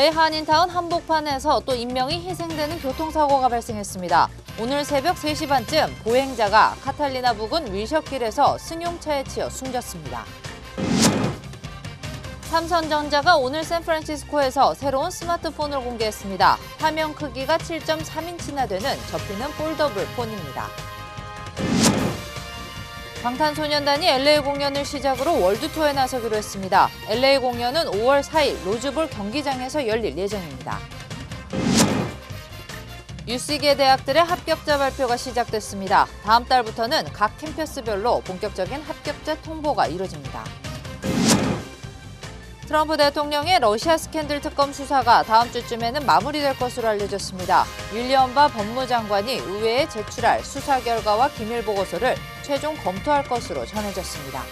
한인타운 한복판에서 또 인명이 희생되는 교통사고가 발생했습니다. 오늘 새벽 3시 반쯤 보행자가 카탈리나 부근 윌셔길에서 승용차에 치여 숨졌습니다. 삼성전자가 오늘 샌프란시스코에서 새로운 스마트폰을 공개했습니다. 화면 크기가 7.3인치나 되는 접히는 폴더블 폰입니다. 방탄소년단이 LA 공연을 시작으로 월드 투어에 나서기로 했습니다. LA 공연은 5월 4일 로즈볼 경기장에서 열릴 예정입니다. 유시계 대학들의 합격자 발표가 시작됐습니다. 다음 달부터는 각 캠퍼스별로 본격적인 합격자 통보가 이뤄집니다. 트럼프 대통령의 러시아 스캔들 특검 수사가 다음 주쯤에는 마무리될 것으로 알려졌습니다. 윌리엄 바 법무장관이 의회에 제출할 수사 결과와 기밀 보고서를 최종 검토할 것으로 전해졌습니다.